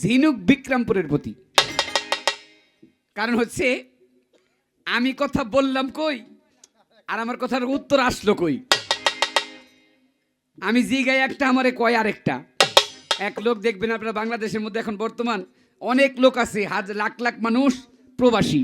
ঝিনুক বিক্রমপুরের প্রতি। কারণ হচ্ছে, আমি কথা বললাম কই, আর আমার কথার উত্তর আসলো কই? আমি জিগাই একটা, আমারে কয় আরেকটা। এক লোক দেখবেন আপনারা বাংলাদেশের মধ্যে এখন বর্তমান অনেক লোক আছে, হাজ, লাখ লাখ মানুষ প্রবাসী।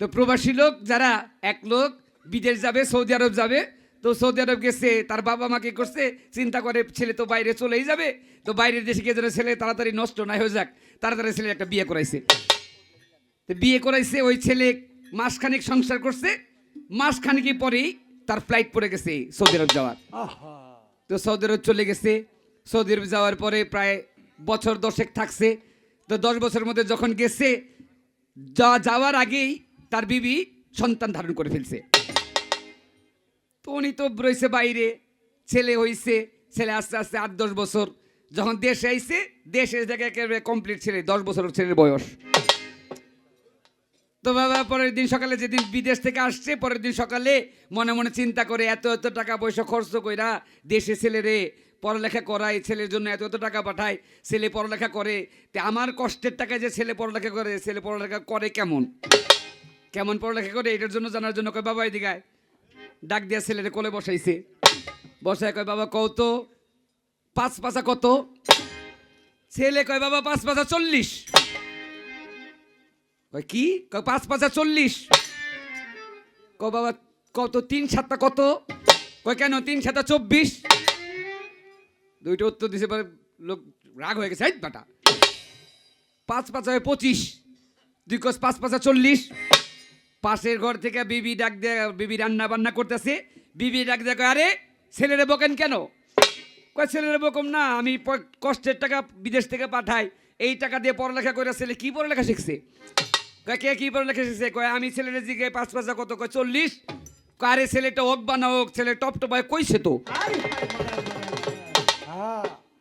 তো প্রবাসী লোক যারা, এক লোক বিদেশ যাবে, সৌদি আরব যাবে তো সৌদি আরব গেছে তার বাবা মাকে করছে? চিন্তা করে ছেলে তো বাইরে চলেই যাবে। তো বাইরের দেশে গিয়ে যেন ছেলে তাড়াতাড়ি নষ্ট না হয়ে যাক তাড়াতাড়ি ছেলে একটা বিয়ে করাইছে। তো বিয়ে করাইছে ওই ছেলে মাসখানেক সংসার করছে। মাসখানেক পরেই তার ফ্লাইট পড়ে গেছে সৌদি আরব যাওয়ার। তো সৌদি আরব চলে গেছে। সৌদি আরব যাওয়ার পরে প্রায় বছর দশেক থাকছে। তো দশ বছরের মধ্যে যখন গেছে যা যাওয়ার আগেই তার বিবি সন্তান ধারণ করে ফেলছে। তো উনি তো রয়েছে বাইরে, ছেলে হইছে, ছেলে আস্তে আস্তে আট, দশ বছর। যখন দেশে আইছে, দেশে জায়গায় একেবারে কমপ্লিট ছেলে, দশ বছর ছেলের বয়স। তো বাবা, পরের দিন সকালে যেদিন বিদেশ থেকে আসছে, পরের দিন সকালে মনে মনে চিন্তা করে, এত এত টাকা পয়সা খরচ কইরা দেশে ছেলেরে পড়ালেখা করায়, ছেলের জন্য এত এত টাকা পাঠায়, ছেলে পড়ালেখা করে। তে আমার কষ্টের টাকায় যে ছেলে পড়ালেখা করে, ছেলে পড়ালেখা করে কেমন? কেমন পড়ালেখা করে, এটার জন্য জানার জন্য কয়, বাবা এদিকায় ডাক দিয়া ছেলেরে কোলে বসাইছে। বসায় কয়, বাবা কত পাঁচ পাঁচা কত? ছেলে কয়, বাবা, পাঁচ পাঁচা চল্লিশ। কয়, কি? কয়, পাঁচ পাঁচা চল্লিশ। ক বাবা কত তিন সাতটা কত? কয়, কেন, তিন সাতটা চব্বিশ? দুইটা উত্তর দিছে পরে লোক রাগ হয়ে গেছে বাটা, পাঁচ পাঁচ হয় পঁচিশ। দুই কস, পাঁচ পাঁচা চল্লিশ। পাশের ঘর থেকে বিবি ডাক দিয়ে বিবি রান্না বান্না করতেছে। বিবি ডাক দিয়ে কয়, আরে ছেলেরে বকেন কেন? কয় ছেলেরে বকম না আমি কষ্টের টাকা বিদেশ থেকে পাঠাই। এই টাকা দিয়ে পড়ালেখা করে ছেলে কি পড়ালেখা শিখছে? কয় কে কি পড়ালেখা শিখছে? কয় আমি ছেলের জিগে পাঁচ পাঁচা কত? কয় চল্লিশ। কয় আরে ছেলেটা হোক বা না হোক ছেলে টপ টপ টপায় কইছে তো।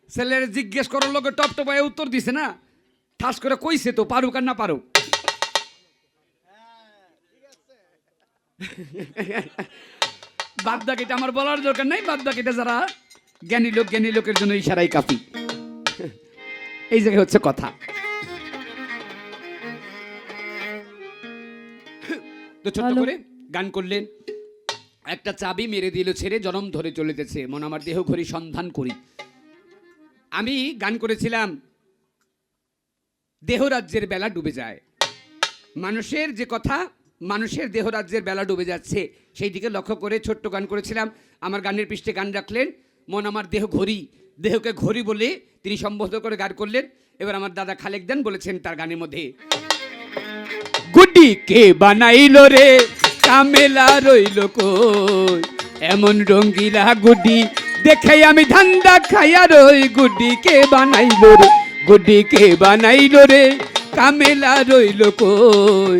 ছেলের জিজ্ঞেস করার লোকে টপ টপায় উত্তর দিছে না। ঠাস করে কইছে তো পারুক আর না পারুক। বাদ বাকিটা আমার বলার দরকার নাই বাদ বাকিটা যারা জ্ঞানী লোক জ্ঞানী লোকের জন্য ইশারাই কাফি। এই জায়গায় হচ্ছে কথা। তো ছোট্ট করে গান করলেন। একটা চাবি মেরে দিল ছেড়ে জনম ধরে চলিতেছে। মন আমার দেহ ঘড়ি সন্ধান করি। আমি গান করেছিলাম দেহরাজ্যের বেলা ডুবে যায়। মানুষের যে কথা মানুষের দেহরাজ্যের বেলা ডুবে যাচ্ছে। সেই দিকে লক্ষ্য করে ছোট্ট গান করেছিলাম। আমার গানের পৃষ্ঠে গান রাখলেন, মন আমার দেহ ঘড়ি। দেহকে ঘড়ি বলে তিনি সম্বোধন করে গান করলেন। এবার আমার দাদা খালেক দেন বলেছেন তার গানের মধ্যে গুড্ডি কে বানাইলো রে, কামেলা রইল কই? এমন রঙ্গিলা গুডি দেখে আমি ধান্দা খাইয়া রই। গুডি কে বানাইলো রে গুডি কে বানাইলো রে, কামেলা রইল কই?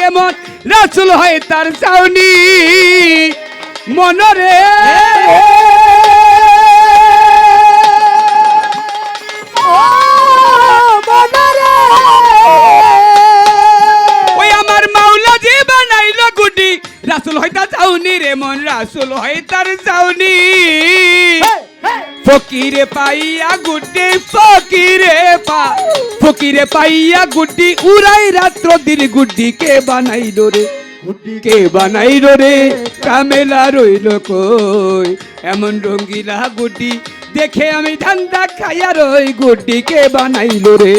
ছাউনি রে মন রাসুল হয় তার চাউনি। মনরে। রাসুল হয় তার চাউনি রে মন, রাসুল হয় তার চাউনি। ফকিরে পাইয়া গুড্ডি ফকিরে পা। ফকিরে পাইয়া গুড্ডি উড়াই রাত্র দিন গুড্ডি কে বানাইলো রে? কে বানাইলো রে? কামেলা রইল কই? এমন রঙ্গিলা গুড্ডি দেখে আমি ধান্দা খাইয়া রই। গুড্ডি কে বানাইলো রে?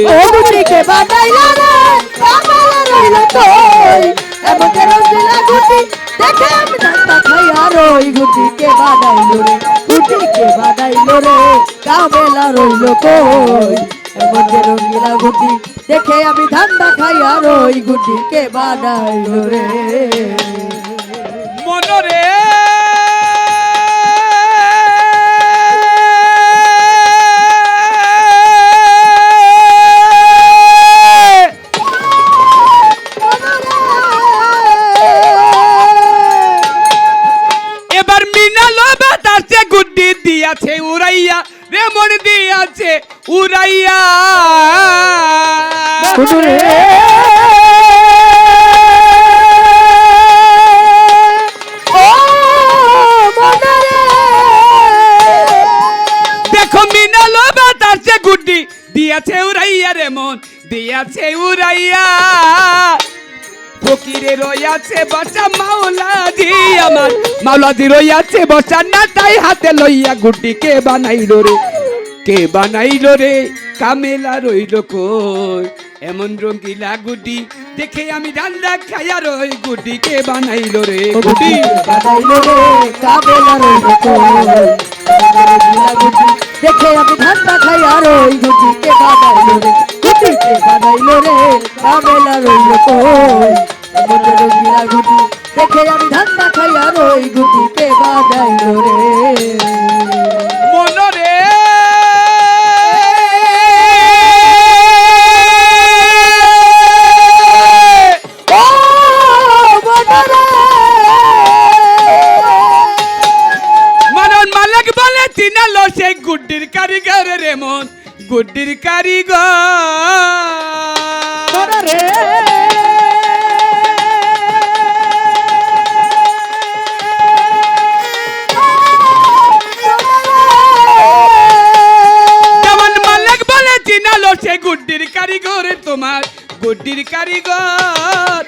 দেখে আমি ধান্দা খাই আর ওই গুটিকে বানাইলো রে গুটিকে বানাইলো রে কামেলা রইল কই এমন যে রঙিলা গুটি দেখে আমি ধান্দা খাই আর ওই গুটিকে বানাইলো রে। মনরে দিয়াছে উড়াইয়া রেমন দিয়াছে উড়াইয়া। শুনু রে ও মনে রে দেখো মিনালো বাতাসে গুড্ডি দিয়াছে উড়াইয়া রেমন দিয়াছে উড়াইয়া। ফকিরে রইয়াছে বসা মাওলাজি আমার। মাওলাজি রইয়াছে বসা না, তাই হাতে লইয়া গুড্ডি কে বানাইলো রে? কে বানাইলো রে? কামেলা রইল কই? এমন রঙ্গিলা গুড্ডি দেখে আমি ডান্ডা খাইয়া রই। গুড্ডি কে বানাইলো রে? গুটি বানাইলো রে কাবেলা রইল কই? দেখে আমি ধান্দা খাই আর ওই গুটিকে বানাইলো রে? গুটিকে বানাইলো রে? কাবেলা রইল কই? যে রঙিলা গুটি দেখে আমি ধান্দা খাই আর ওই রে। মনরে! সেই গুড্ডির কারিগর রে মন গুড্ডির কারিগর। তোমার গুড্ডির কারিগর।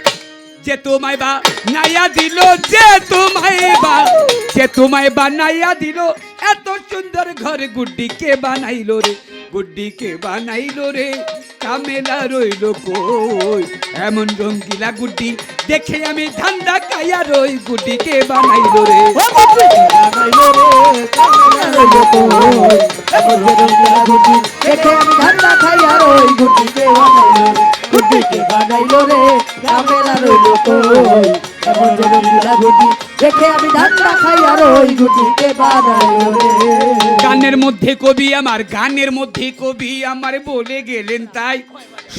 যে তোমায় বা নাইয়া দিল যে তোমায় বা যে তোমায় বানাইয়া দিল এত সুন্দর ঘর গুড্ডি কে বানাইলো রে গুড্ডি কে বানাইলো রে। কামেলা রইল কই? এমন রঙ্গিলা গুড্ডি দেখে আমি ধান্দা কাইয়া রই গুড্ডি কে বানাইলো রে। ও বানাইলো রে গানের মধ্যে কবি আমার, গানের মধ্যে কবি আমার বলে গেলেন তাই।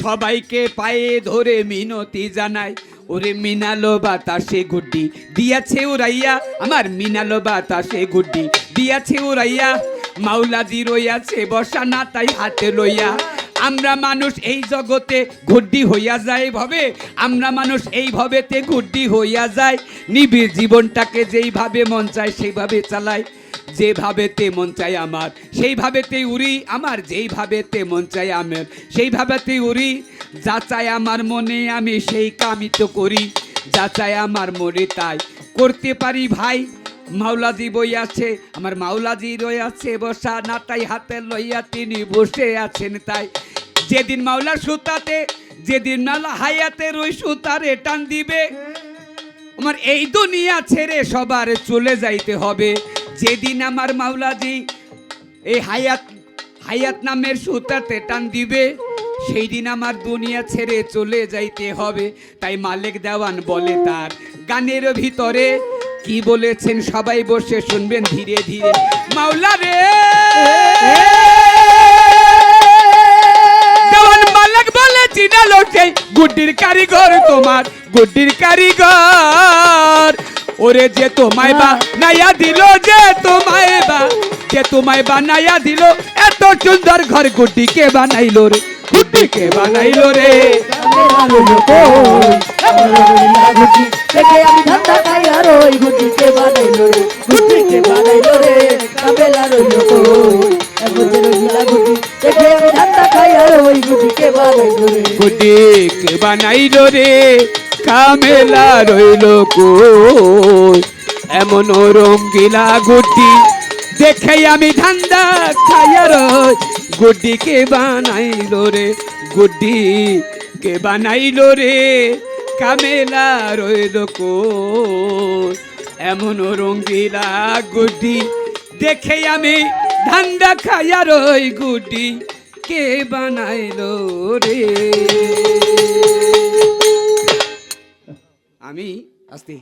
সবাইকে পায়ে ধরে মিনতি জানাই, ওরে মিনালো বাতাসে গুড্ডি। দিয়াছে উড়াইয়া, আমার মিনালো বাতাসে গুড্ডি। দিয়াছে উড়াইয়া মাওলাজি রইয়াছে বসা না তাই হাতে লইয়া। আমরা মানুষ এই জগতে গুড্ডি হইয়া যায় ভাবে আমরা মানুষ এই ভবেতে গুড্ডি হইয়া যায়। নিবিড় জীবনটাকে যেইভাবে মন চায় সেইভাবে চালায় যেভাবে তে মন চাই আমার সেইভাবেতে উড়ি আমার, যেইভাবেতে মন চাই আমার। সেইভাবেতে উড়ি, যা চাই আমার মনে আমি সেই কামই তো করি। যা চাই আমার মনে তাই। করতে পারি ভাই মাওলাজি বই আছে, আমার মাওলাজি রয়ে আছে, বসা নাটাই হাতে লইয়া তিনি বসে আছেন তাই। যেদিন মাওলার সুতাতে, যেদিন মাওলা হায়াতে রই সুতারে টান দিবে, আমার এই দুনিয়া ছেড়ে সবার চলে যাইতে হবে। যেদিন আমার মাওলাজি এই হায়াত হায়াত নামের সুতাতে টান দিবে, সেই দিন আমার দুনিয়া ছেড়ে চলে যাইতে হবে। তাই মালিক দেওয়ান বলে তার, গানের ভিতরে কি বলেছেন? সবাই বসে শুনবেন ধীরে ধীরে। মাওলা রে! মালিক বলে চিনালো সেই গুড্ডির কারিগর তোমার, গুড্ডির কারিগর। ওরে যে তোমায় বা নাইয়া দিল, যে তোমায় বা, যে তোমায় বানাইয়া দিল, এত সুন্দর ঘর গুড্ডিকে বানাইলো রে, গুড্ডিকে বানাইলো রে। গুটি দেখে গুটিকে বানাইলো রে? গুটি কামেলা রইল কই? এমন রঙ্গিলা গুড্ডি দেখে আমি ধান্দা খাইয়া গুড্ডিকে বানাইলো রে? গুড্ডি কে বানাইলো রে? কামেলা রইল কো এমন রঙ্গিলা গুডি দেখে আমি ধান্দা খায়ার ওই গুডি। কে বানাইলো রে? আমি আস্তে।